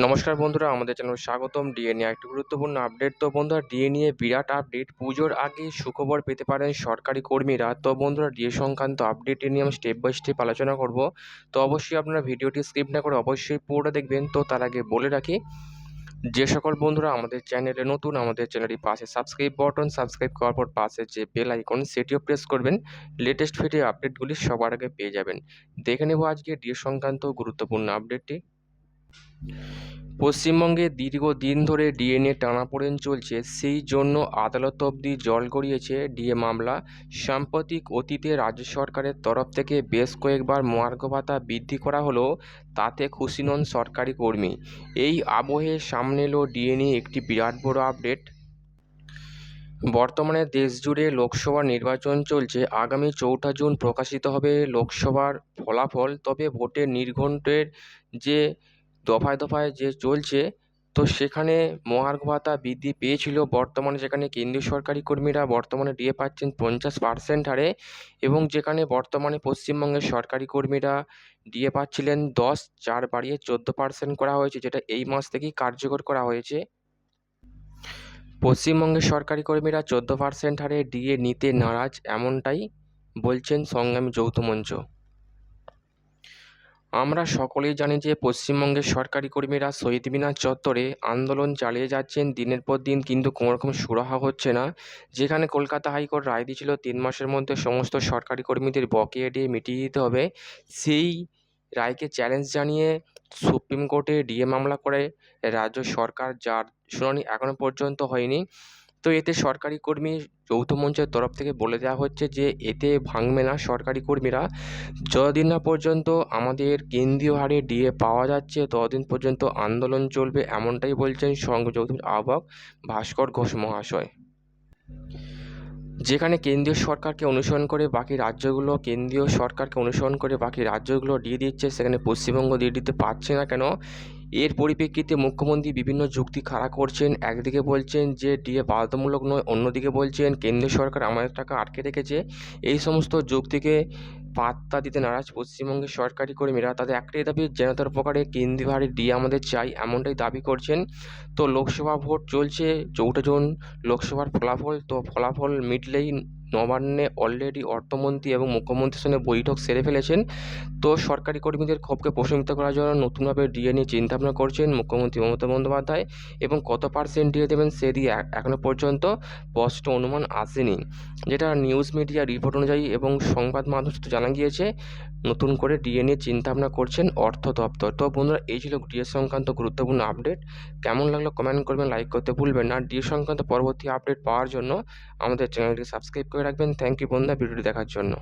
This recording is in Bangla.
নমস্কার বন্ধুরা, আমাদের চ্যানেল স্বাগতম। ডিএ নিয়ে একটি গুরুত্বপূর্ণ আপডেট তো বন্ধুরা ডিএ নিয়ে বিরাট আপডেট পুজোর আগে সুখবর পেতে পারেন সরকারি কর্মীরা। তো বন্ধুরা, ডিএ সংক্রান্ত আপডেট নিয়ে আমি স্টেপ বাই স্টেপ আলোচনা করব। তো অবশ্যই আপনারা ভিডিওটি স্কিপ না করে অবশ্যই পুরোটা দেখবেন। তো তার আগে বলে রাখি, যে সকল বন্ধুরা আমাদের চ্যানেলে নতুন, আমাদের চ্যানেলটি পাশে সাবস্ক্রাইব বাটন সাবস্ক্রাইব করার পর পাশে যে বেল আইকন সেটিও প্রেস করবেন। লেটেস্ট ভিডিও আপডেটগুলি সবার আগে পেয়ে যাবেন। দেখে নেব আজকে ডিএ সংক্রান্ত গুরুত্বপূর্ণ আপডেটটি পশ্চিমবঙ্গে দীর্ঘদিন ধরে ডিএনএ টানাপোড়েন চলছে, সেই জন্য আদালত অবধি জল গড়িয়েছে ডিএ মামলা। সাম্প্রতিক অতীতে রাজ্য সরকারের তরফ থেকে বেশ কয়েকবার মহার্ঘ ভাতা বৃদ্ধি করা হলেও তাতে খুশি নন সরকারি কর্মী। এই আবহে সামনে এলো ডিএনএ একটি বিরাট বড় আপডেট। বর্তমানে দেশ জুড়ে লোকসভা নির্বাচন চলছে। আগামী চৌঠা জুন প্রকাশিত হবে লোকসভার ফলাফল, তবে ভোটের নির্ঘণ্টের যে দফায় দফায় যে চলছে, তো সেখানে মহার্ঘ ভাতা বৃদ্ধি পেয়েছিল বর্তমানে, যেখানে কেন্দ্রীয় সরকারি কর্মীরা বর্তমানে ডিএ পাচ্ছেন পঞ্চাশ পার্সেন্ট হারে এবং যেখানে বর্তমানে পশ্চিমবঙ্গের সরকারি কর্মীরা ডিএ পাচ্ছিলেন দশ, চার বাড়িয়ে চোদ্দ পার্সেন্ট করা হয়েছে, যেটা এই মাস থেকেই কার্যকর করা হয়েছে। পশ্চিমবঙ্গের সরকারি কর্মীরা চোদ্দ পার্সেন্ট হারে ডিএ নিতে নারাজ, এমনটাই বলছেন সংগ্রামী যৌথ মঞ্চ। আমরা সকলেই জানি যে পশ্চিমবঙ্গের সরকারি কর্মীরা শহীদ মিনার চত্বরে আন্দোলন চালিয়ে যাচ্ছেন। দিনের পর দিন কিন্তু কোনোরকম সুরাহা হচ্ছে না। যেখানে কলকাতা হাইকোর্ট রায় দিয়েছিল, তিন মাসের মধ্যে সমস্ত সরকারি কর্মীদের বকেয়া দিয়ে মিটিয়ে দিতে হবে। সেই রায়কে চ্যালেঞ্জ জানিয়ে সুপ্রিম কোর্টে ডিএ মামলা করে। রাজ্য সরকার যার শুনানি এখনও পর্যন্ত হয়নি। তো এতে সরকারি কর্মী যৌথ মঞ্চের তরফ থেকে বলে দেওয়া হচ্ছে যে, এতে ভাঙবে না সরকারি কর্মীরা। যতদিন না পর্যন্ত আমাদের কেন্দ্রীয় হারে ডিএ পাওয়া যাচ্ছে, ততদিন পর্যন্ত আন্দোলন চলবে এমনটাই বলছেন সংঘ যৌথ আহ্বায়ক ভাস্কর ঘোষ মহাশয়। যেখানে কেন্দ্রীয় সরকারকে অনুসরণ করে বাকি রাজ্যগুলো, কেন্দ্রীয় সরকারকে অনুসরণ করে বাকি রাজ্যগুলো দিয়ে দিচ্ছে, সেখানে পশ্চিমবঙ্গ দিয়ে দিতে পারছে না কেন? এর পরিপ্রেক্ষিতে মুখ্যমন্ত্রী বিভিন্ন যুক্তি খাড়া করছেন। একদিকে বলছেন যে ডিএ বাধ্যতামূলক নয়, অন্যদিকে বলছেন কেন্দ্রীয় সরকার আমাদের টাকা আটকে রেখেছে। এই সমস্ত যুক্তিকে পাত্তা দিতে নারাজ। পশ্চিমবঙ্গের সরকারি কর্মীরা তাদের একটাই দাবি যেন প্রকারে কেন্দ্রীয় হারে ডিএ আমাদের চাই এমনটাই দাবি করছেন। তো লোকসভা ভোট চলছে, চৌঠা জুন লোকসভার ফলাফল, তো ফলাফল মিটলেই নবান্নে অলরেডি অর্থমন্ত্রী এবং মুখ্যমন্ত্রীর সঙ্গে বৈঠক সেরে ফেলেছেন। তো সরকারি কর্মীদের ক্ষোভকে প্রশমিত করার জন্য নতুনভাবে ডিএ নিয়ে চিন্তাভাবনা করছেন মুখ্যমন্ত্রী মমতা বন্দ্যোপাধ্যায় এবং কত পার্সেন্ট ডিএ দেবেন সে দিয়ে এখনও পর্যন্ত স্পষ্ট অনুমান আসেনি। যেটা নিউজ মিডিয়া রিপোর্ট অনুযায়ী এবং সংবাদ মাধ্যম জানা গিয়েছে, নতুন করে ডিএ নিয়ে চিন্তাভাবনা করছেন অর্থ দপ্তর। তো বন্ধুরা, এই ছিল ডিএ সংক্রান্ত গুরুত্বপূর্ণ আপডেট কেমন লাগল কমেন্ট করবেন লাইক করতে ভুলবেন না। ডিএ সংক্রান্ত পরবর্তী আপডেট পাওয়ার জন্য আমাদের চ্যানেলটি সাবস্ক্রাইব করে রাখবেন। থ্যাংক ইউ বন্ধুরা। ভিডিওটি দেখার জন্য।